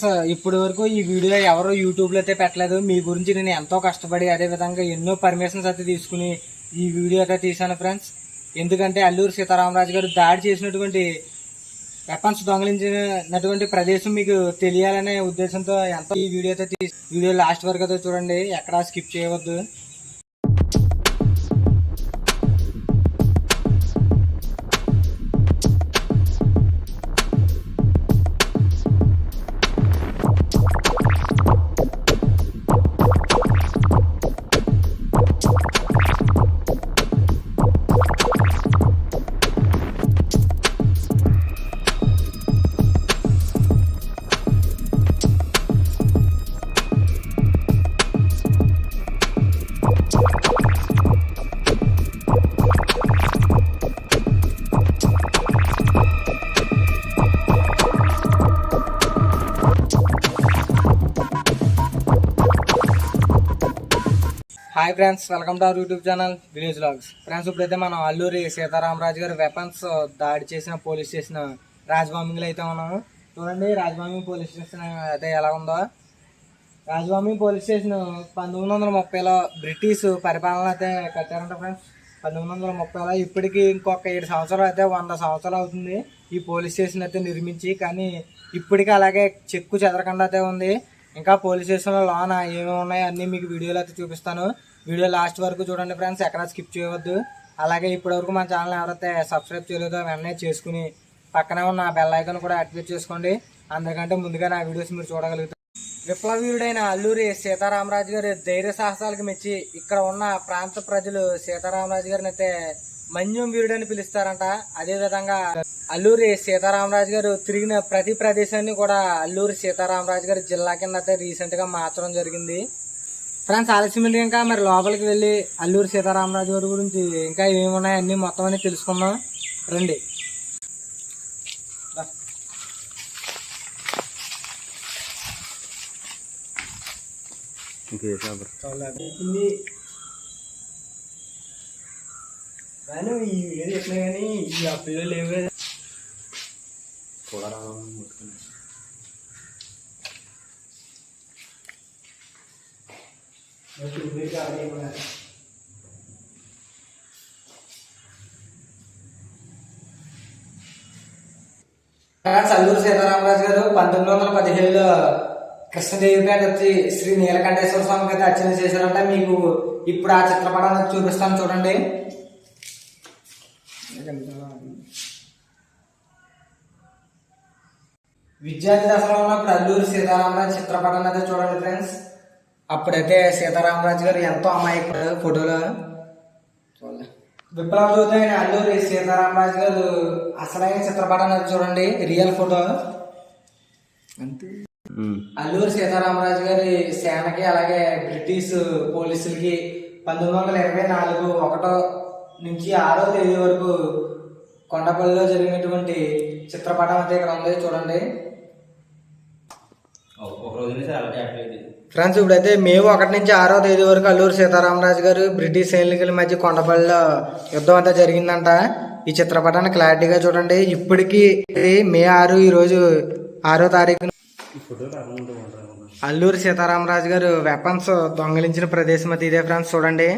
Friends ఇప్పటి వరకు ఈ వీడియో ఎవరో యూట్యూబ్లో అయితే పెట్టలేదు. మీ గురించి నేను ఎంతో కష్టపడి అదే విధంగా ఎన్నో పర్మిషన్స్ అయితే తీసుకుని ఈ వీడియో అయితే తీశాను ఫ్రెండ్స్. ఎందుకంటే అల్లూరు సీతారామరాజు గారు దాడి చేసినటువంటి వెపన్స్ దొంగలించినటువంటి ప్రదేశం మీకు తెలియాలనే ఉద్దేశంతో ఎంతో ఈ వీడియో అయితే తీసి వీడియో లాస్ట్ వరకు అయితే చూడండి. ఎక్కడా స్కిప్ చేయవద్దు. Hi friends welcome to our YouTube channel village vlogs friends ఇప్పుడైతే మనం అల్లూరి సీతారామరాజు గారు వెపన్స్ దాడి చేసిన పోలీస్ స్టేషన్ రాజభామింగ్లో అయితే ఉన్నాము. చూడండి రాజభామి పోలీస్ స్టేషన్ అయితే ఎలా ఉందో. రాజభామి పోలీస్ స్టేషన్ పంతొమ్మిది వందల ముప్పైలో బ్రిటిష్ పరిపాలన అయితే కట్టారంట ఫ్రెండ్స్ పంతొమ్మిది వందల ముప్పైలో ఇప్పటికి ఇంకొక ఏడు సంవత్సరాలు అయితే వంద సంవత్సరాలు అవుతుంది ఈ పోలీస్ స్టేషన్ అయితే నిర్మించి. కానీ ఇప్పటికీ అలాగే చెక్కు చెదరకుండా అయితే ఉంది. ఇంకా పోలీస్ స్టేషన్లో లోన ఏమేమి ఉన్నాయో అన్నీ మీకు వీడియోలో అయితే చూపిస్తాను. వీడియో లాస్ట్ వరకు చూడండి ఫ్రెండ్స్ ఎక్కడ స్కిప్ చేయవద్దు. అలాగే ఇప్పటి వరకు మన ఛానల్ ఎవరైతే సబ్స్క్రైబ్ చేయలేదో వెంటనే చేసుకుని పక్కనే ఉన్న బెల్ ఐకాన్ కూడా యాక్టివేట్ చేసుకోండి. అందరికంటే ముందుగా నా వీడియోస్ మీరు చూడగలుగుతారు. విప్లవీయుడైన అల్లూరి సీతారామరాజు గారి ధైర్య సాహసాలకు మెచ్చి ఇక్కడ ఉన్న ప్రాంత ప్రజలు సీతారామరాజు గారిని అయితే మన్యం వీరుడని పిలుస్తారంట. అదేవిధంగా అల్లూరి సీతారామరాజు గారు తిరిగిన ప్రతి ప్రదేశాన్ని కూడా అల్లూరి సీతారామరాజు గారి జిల్లా కింద అయితే రీసెంట్గా మార్చడం జరిగింది. ఫ్రెండ్స్ ఆలస్యం ఎందుకు ఇంకా. మరి లోపలికి వెళ్ళి అల్లూరి సీతారామరాజు గారి గురించి ఇంకా ఏమి ఉన్నాయి అన్ని మొత్తం అన్ని తెలుసుకుందాం. రండి. ఈ వీడియో చెప్పినా కానీ ఈ అప్పుల్లో లేవు కదా అల్లూరు సీతారామరాజు గారు పంతొమ్మిది వందల పదిహేడులో కృష్ణదేవిపేట వచ్చి శ్రీ నీలకంఠేశ్వర స్వామికి అయితే అర్చన చేశారంట. మీకు ఇప్పుడు ఆ చిత్రపటాన్ని చూపిస్తాను చూడండి. విద్యార్థి దశలో ఉన్నప్పుడు అల్లూరు సీతారామరాజు చిత్రపటాన్ని అయితే చూడండి ఫ్రెండ్స్. అప్పుడైతే సీతారామరాజు గారు ఎంతో అమాయకుడు ఫోటోలో. చూడండి విప్లవ జ్యోతి అయిన అల్లూరి సీతారామరాజు గారు అసలైన చిత్రపటాన్ని అయితే చూడండి రియల్ ఫోటో అంతే. అల్లూరి సీతారామరాజు గారి సేనకి అలాగే బ్రిటిష్ పోలీసులకి పంతొమ్మిది వందల ఇరవై నాలుగు ఒకటో నుంచి ఆరో తేదీ వరకు కొండపల్లిలో జరిగినటువంటి చిత్రపటం అయితే ఇక్కడ ఉంది చూడండి. ఒక రోజు నుంచి అలా చేయట్లేదు ఫ్రెండ్స్ ఇప్పుడైతే మేము ఒకటి నుంచి ఆరో తేదీ వరకు అల్లూరు సీతారామరాజు గారు బ్రిటిష్ సైనికుల మధ్య కొండపల్లిలో యుద్ధం అంతా జరిగిందంట. ఈ చిత్రపటాన్ని క్లారిటీగా చూడండి. ఇప్పటికీ మే ఆరు ఈరోజు ఆరో తారీఖు. అల్లూరు సీతారామరాజు గారు వెపన్స్ దొంగిలించిన ప్రదేశం అది ఇదే ఫ్రెండ్స్ చూడండి.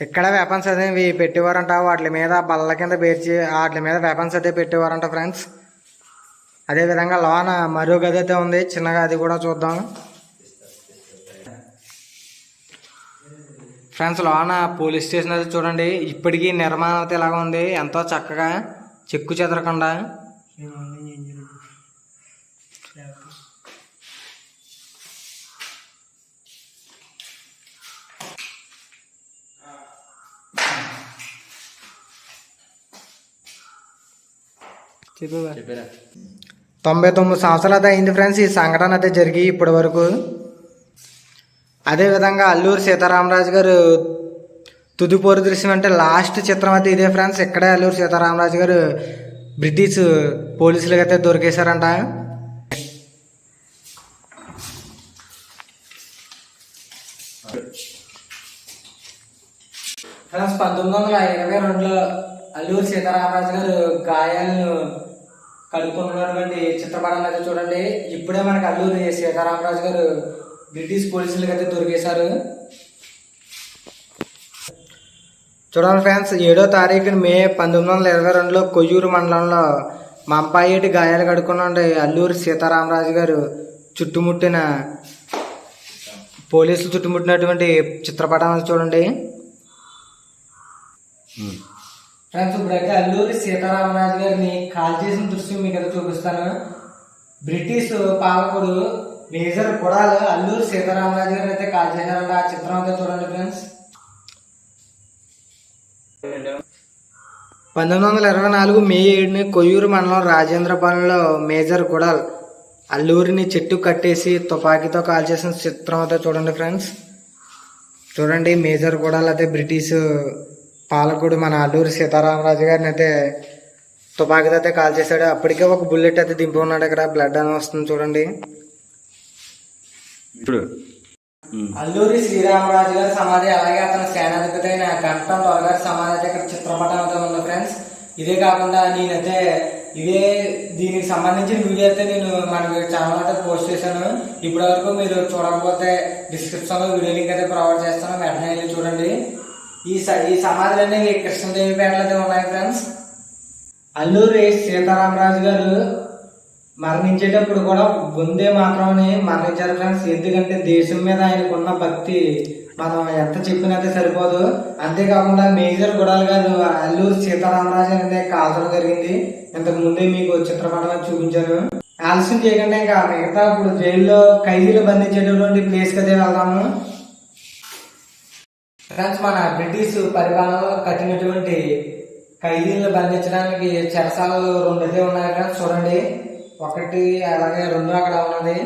ఇక్కడ వెపన్స్ అనేవి పెట్టేవారంట. వాటి మీద బల్ల కింద పేర్చి వాటి మీద వెపన్స్ అయితే పెట్టేవారంట ఫ్రెండ్స్. అదే విధంగా లోన మరో గది అయితే ఉంది. చిన్నగా అది కూడా చూద్దాం. ఫ్రెండ్స్ లోన పోలీస్ స్టేషన్ అయితే చూడండి. ఇప్పటికీ నిర్మాణం అయితే ఇలాగ ఉంది. ఎంతో చక్కగా చెక్కు చెదరకుండా. తొంభై తొమ్మిది సంవత్సరాలు అయితే అయింది ఫ్రెండ్స్. ఈ సంఘటన అయితే జరిగి ఇప్పటి వరకు అదేవిధంగా అల్లూరి సీతారామరాజు గారు తుదిపోరు దృశ్యం అంటే లాస్ట్ చిత్రం అయితే ఇదే ఫ్రెండ్స్. ఇక్కడే అల్లూరి సీతారామరాజు గారు బ్రిటిష్ పోలీసులకు అయితే దొరికేశారంట. ఫ్రెండ్స్ పంతొమ్మిది వందల ఇరవై రెండులో అల్లూరి సీతారామరాజు గారు గాయాలను కలుపుకున్నటువంటి చిత్రపటాలు అయితే చూడండి. ఇప్పుడే మనకి అల్లూరి సీతారామరాజు గారు బ్రిటిష్ పోలీసులకు అయితే దొరికేశారు. చూడండి ఫ్రెండ్స్ ఏడో తారీఖున మే పంతొమ్మిది వందల ఇరవై రెండులో కొయ్యూరు మండలంలో మంపాయేటి గాయాలు కడుక్కున్న అల్లూరి సీతారామరాజు గారు చుట్టుముట్టిన పోలీసులు చుట్టుముట్టినటువంటి చిత్రపటాలు చూడండి. ఫ్రెండ్స్ ఇప్పుడైతే అల్లూరి సీతారామరాజు గారిని కాల్ చేసిన దృశ్యం మీకు అయితే చూపిస్తాను. బ్రిటిష్ పాలకుడు మేజర్ గుడాలు అల్లూరు సీతారామరాజు గారు అయితే కాల్ చేశారండి ఆ చిత్రం అయితే చూడండి ఫ్రెండ్స్ పంతొమ్మిది వందల ఇరవై నాలుగు మే ఏడుని కొయ్యూరు మండలం రాజేంద్రపాలెంలో మేజర్ గుడాల్ అల్లూరిని చెట్టు కట్టేసి తుపాకీతో కాల్చేసిన చిత్రం అయితే చూడండి ఫ్రెండ్స్ చూడండి మేజర్ గుడాల్ అయితే బ్రిటిష్ పాలకుడు మన అల్లూరి సీతారామరాజు గారిని అయితే తుపాకీతో అయితే కాల్ చేశాడు. అప్పటికే ఒక బుల్లెట్ అయితే దింపి ఉన్నాడు. ఇక్కడ బ్లడ్ అని వస్తుంది చూడండి. ఇప్పుడు అల్లూరి శ్రీరామరాజు గారి సమాధి అలాగే అతని సేనాధిపతైన కంఠం త్వరగారి సమాధి అయితే ఇక్కడ చిత్రపటం అయితే ఉంది ఫ్రెండ్స్ ఇదే కాకుండా నేనైతే ఇదే దీనికి సంబంధించిన వీడియో అయితే నేను మన ఛానల్ అయితే పోస్ట్ చేశాను. ఇప్పటి వరకు మీరు చూడకపోతే డిస్క్రిప్షన్లో వీడియో లింక్ అయితే ప్రొవైడ్ చేస్తాను. వెంటనే వెళ్ళి చూడండి. ఈ స- ఈ సమాధులన్నీ కృష్ణదేవి పేటలు అయితే ఉన్నాయి ఫ్రెండ్స్ అల్లూరి సీతారామరాజు గారు మరణించేటప్పుడు కూడా ముందే మాత్రమే మరణించారు ఫ్రెండ్స్ ఎందుకంటే దేశం మీద ఆయనకున్న భక్తి మనం ఎంత చెప్పినైతే సరిపోదు. అంతేకాకుండా మేజర్ గుడాలు గారు అల్లూరి సీతారామరాజు అనేది కాల్చడం జరిగింది. ఇంతకు ముందే మీకు చిత్రపటం చూపించారు. చూపించాను ఆలస్యం చేయకుండా ఇంకా మిగతా ఇప్పుడు జైల్లో ఖైదీలు బంధించేటటువంటి ప్లేస్ కదే వెళ్దాము. ఫ్రెండ్స్ మన బ్రిటిష్ పరిపాలనలో కట్టినటువంటి ఖైదీలను బంధించడానికి చెరసాలు రెండు అయితే ఉన్నాయి. ఫ్రెండ్స్ చూడండి. ఒకటి అలాగే రెండు అక్కడ ఉన్నది.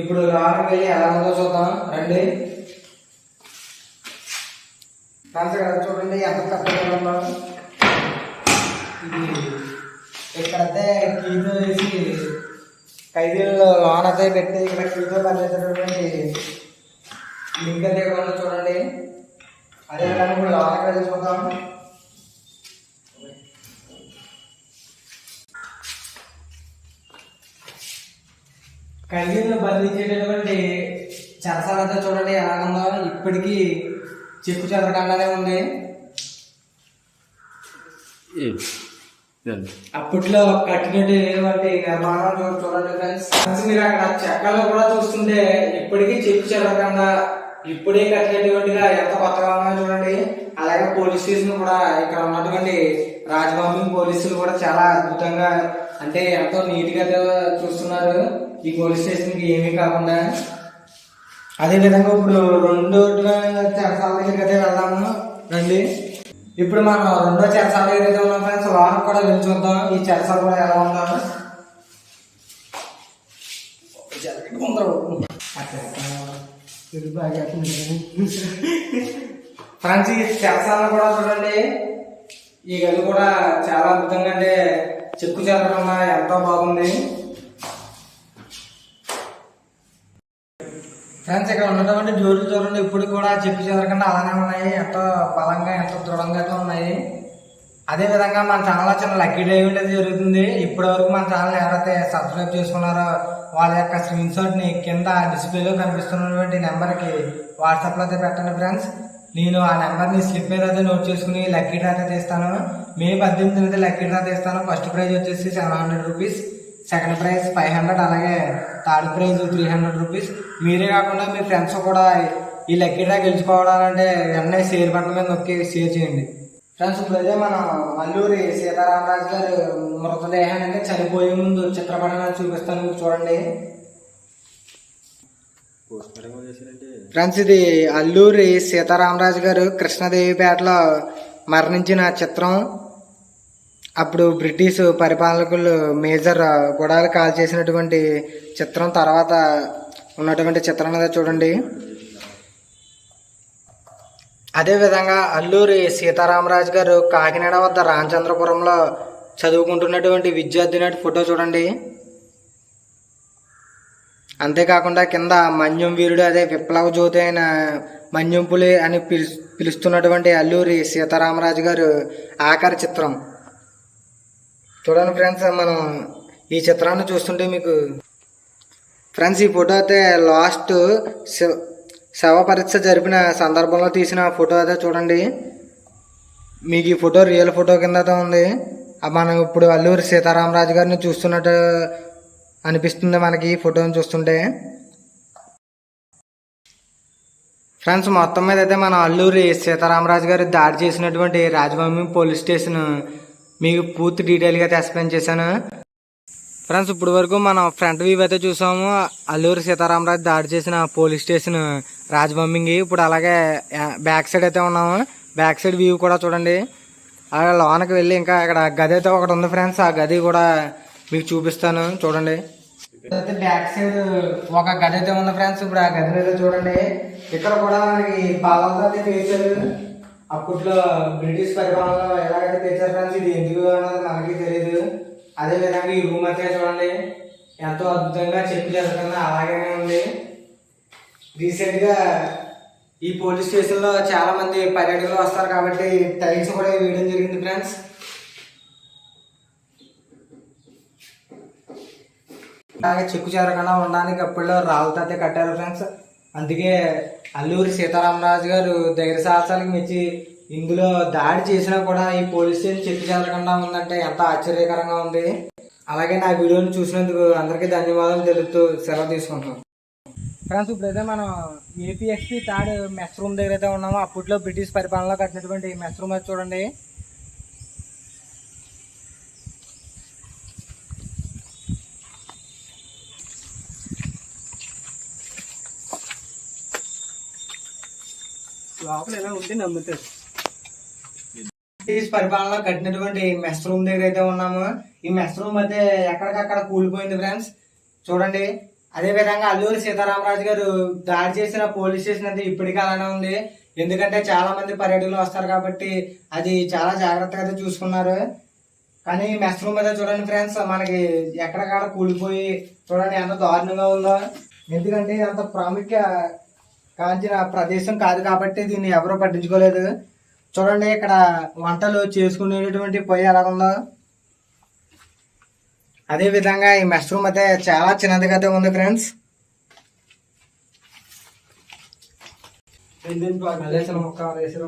ఇప్పుడు లోపలికి వెళ్ళి ఎలా ఉందో చూద్దాం. రండి. ఫ్రెండ్స్ ఇక్కడ చూడండి ఎంత పెద్దగా ఉందో. ఇది ఇక్కడైతే కీతో వేసి ఖైదీలు లోన్ అయితే పెట్టి ఇక్కడ కీతో బంధించినటువంటి లింక్ అయితే చూడండి. అదే విధంగా ఇప్పుడు లోపలికి వెళ్ళి చూద్దాం ఖైదీలను బంధించేటటువంటి చెరసాలతో చూడండి ఎలా ఉందో ఇప్పటికీ చెక్కు చెదరకుండానే ఉంది. అప్పట్లో కట్టినటువంటి నిర్మాణం చూడండి ఫ్రెండ్స్ ఫ్రెండ్స్ మీరు అక్కడ చెక్కలో కూడా చూస్తుంటే ఇప్పటికీ చెక్కు చెదరకుండా ఇప్పుడే కట్టినటువంటిగా ఎంత కొత్తగా ఉన్నాయో చూడండి. అలాగే పోలీస్ స్టేషన్ కూడా ఇక్కడ ఉన్నటువంటి రాజభవన్ పోలీసులు కూడా చాలా అద్భుతంగా అంటే ఎంతో నీట్గా చూస్తున్నారు. ఈ పోలీస్ స్టేషన్కి ఏమీ కాకుండా అదే విధంగా ఇప్పుడు రెండో చెరసాల దగ్గరికి అయితే వెళ్దాము. రండి. ఇప్పుడు మనం రెండో చెరసాల దగ్గర అయితే ఉన్నాం ఫ్రెండ్స్ వాహనం కూడా వెళ్ళి చూద్దాం. ఈ చెరసాల కూడా ఎలా ఉందా ఫ్రెండ్స్ ఈ చెరసాలను కూడా చూడండి. ఈ గది కూడా చాలా అద్భుతంగా అంటే చెక్కు చెదరకుండా ఎంతో బాగుంది. ఫ్రెండ్స్ ఇక్కడ ఉన్నటువంటి జోడులు చూడండి. ఇప్పుడు కూడా చెప్పి చెదరకుండా అలానే ఉన్నాయి. ఎంతో బలంగా ఎంతో దృఢంగా అయితే ఉన్నాయి అదేవిధంగా మన ఛానల్లో చిన్న లక్కీ డ్రైవ్ అనేది జరుగుతుంది. ఇప్పటి వరకు మన ఛానల్ ఎవరైతే సబ్స్క్రైబ్ చేసుకున్నారో వాళ్ళ యొక్క స్క్రీన్షాట్ని కింద డిస్ప్లేలో కనిపిస్తున్నటువంటి నెంబర్కి వాట్సాప్లో అయితే పెట్టండి ఫ్రెండ్స్ నేను ఆ నెంబర్ని స్లిప్ మీద అయితే నోట్ చేసుకుని లక్కీ డ్రా అయితే తీస్తాను. మే పద్దెనిమిది అయితే లక్కీ డ్రా తీస్తాను. ఫస్ట్ ప్రైజ్ వచ్చేసి seven hundred rupees second prize five hundred అలాగే third prize three hundred rupees మీరే కాకుండా మీ ఫ్రెండ్స్ కూడా ఈ లక్కీ డ్రా గెలుచుకోవడాలంటే వెంటనే షేర్ బటన్ మీద నొక్కి షేర్ చేయండి. ఫ్రెండ్స్ ఇప్పుడైతే మనం అల్లూరి సీతారామరాజు గారు మృతదేహాన్ని అంటే చనిపోయే ముందు చిత్రపటాన్ని చూపిస్తాను మీరు చూడండి. ఫ్రెండ్స్ ఇది అల్లూరి సీతారామరాజు గారు కృష్ణదేవిపేటలో మరణించిన చిత్రం. అప్పుడు బ్రిటిష్ పరిపాలకులు మేజర్ గుడాలు కాల్ చేసినటువంటి చిత్రం తర్వాత ఉన్నటువంటి చిత్రం అనేది చూడండి. అదేవిధంగా అల్లూరి సీతారామరాజు గారు కాకినాడ వద్ద రామచంద్రపురంలో చదువుకుంటున్నటువంటి విద్యార్థి నాటి ఫోటో చూడండి. అంతేకాకుండా కింద మన్యం వీరుడు అదే విప్లవ జ్యోతి అయిన మన్యం పులి అని పిలు పిలుస్తున్నటువంటి అల్లూరి సీతారామరాజు గారు ఆఖరి చిత్రం. చూడండి ఫ్రెండ్స్ మనం ఈ చిత్రాన్ని చూస్తుంటే మీకు ఫ్రెండ్స్ ఈ ఫోటో అయితే లాస్ట్ శవ పరీక్ష జరిపిన సందర్భంలో తీసిన ఫోటో అయితే చూడండి. మీకు ఈ ఫోటో రియల్ ఫోటో కింద ఉంది. మనం ఇప్పుడు అల్లూరి సీతారామరాజు గారిని చూస్తున్నట్టు అనిపిస్తుంది మనకి ఈ ఫోటోని చూస్తుంటే. ఫ్రెండ్స్ మొత్తం మీద అయితే మన అల్లూరి సీతారామరాజు గారు దాడి చేసినటువంటి రాజభవమి పోలీస్ స్టేషన్ మీకు పూర్తి డీటెయిల్గా అయితే ఎక్స్ప్లెయిన్ చేశాను. ఫ్రెండ్స్ ఇప్పుడు వరకు మనం ఫ్రంట్ వ్యూ అయితే చూసాము. అల్లూరు సీతారామరాజు దాడి చేసిన పోలీస్ స్టేషన్ రాజబొమ్మింగి. ఇప్పుడు అలాగే బ్యాక్ సైడ్ అయితే ఉన్నాము. బ్యాక్ సైడ్ వ్యూ కూడా చూడండి. అలాగే లోనకి వెళ్ళి ఇంకా ఇక్కడ గది అయితే ఒకటి ఉంది ఫ్రెండ్స్. ఆ గది కూడా మీకు చూపిస్తాను. చూడండి. అయితే బ్యాక్ సైడ్ ఒక గది అయితే ఉంది ఫ్రెండ్స్. ఇప్పుడు ఆ గది అయితే చూడండి. ఇక్కడ కూడా మనకి పాలతో అప్పట్లో బ్రిటిష్ పరిపాలనలో ఎలాగైతే తెచ్చారు ఫ్రెండ్స్ ఇది ఎందుకు అన్నది మనకి తెలియదు అదే విధంగా ఈ రూమ్ అయితే చూడండి. ఎంతో అద్భుతంగా చెప్పి జరుగుతుంది అలాగనే ఉంది. రీసెంట్గా ఈ పోలీస్ స్టేషన్లో చాలామంది పర్యటకులు పర్యాటకులు వస్తారు కాబట్టి టైల్స్ కూడా వేయడం జరిగింది ఫ్రెండ్స్. అలాగే చెక్కు చేరకుండా ఉండడానికి అప్పట్లో రాళ్ళతో అయితే కట్టారు ఫ్రెండ్స్. అందుకే అల్లూరి సీతారామరాజు గారు దగ్గర సాహసాలకు మెచ్చి ఇందులో దాడి చేసినా కూడా ఈ పోలీస్ స్టేషన్ చెక్కు చేరకుండా ఉందంటే ఎంత ఆశ్చర్యకరంగా ఉంది. అలాగే నా వీడియోని చూసినందుకు అందరికీ ధన్యవాదాలు తెలుపుతూ సెలవు తీసుకుంటాం ఫ్రెండ్స్ ఇప్పుడైతే మనం ఏపీఎస్పీ థర్డ్ మెస్ రూమ్ దగ్గర అయితే ఉన్నాము. అప్పట్లో బ్రిటిష్ పరిపాలనలో కట్టినటువంటి మెస్ రూమ్ అయితే చూడండి. లోపల ఎలా ఉంటే నమ్ముతారు. బ్రిటిష్ పరిపాలనలో కట్టినటువంటి మెస్ రూమ్ దగ్గర అయితే ఉన్నాము. ఈ మెస్ రూమ్ అయితే ఎక్కడికక్కడ కూలిపోయింది ఫ్రెండ్స్ చూడండి. అదే విధంగా అల్లూరి సీతారామరాజు గారు దాడి చేసిన పోలీస్ స్టేషన్ అయితే ఇప్పటికీ అలానే ఉంది. ఎందుకంటే చాలా మంది పర్యటకులు వస్తారు కాబట్టి అది చాలా జాగ్రత్తగా అయితే చూసుకున్నారు. కానీ మెస్ రూమ్ అయితే చూడండి ఫ్రెండ్స్ మనకి ఎక్కడికక్కడ కూలిపోయి చూడండి ఎంత దారుణంగా ఉందో. ఎందుకంటే అంత ప్రాముఖ్య కాంచిన ప్రదేశం కాదు కాబట్టి దీన్ని ఎవరూ పట్టించుకోలేదు. చూడండి ఇక్కడ వంటలు చేసుకునేటటువంటి పొయ్యి ఎలా ఉందో. అదే విధంగా ఈ మెస్ రూమ్ అయితే చాలా చిన్నదిగా ఉంది ఫ్రెండ్స్. ముక్క వేసిన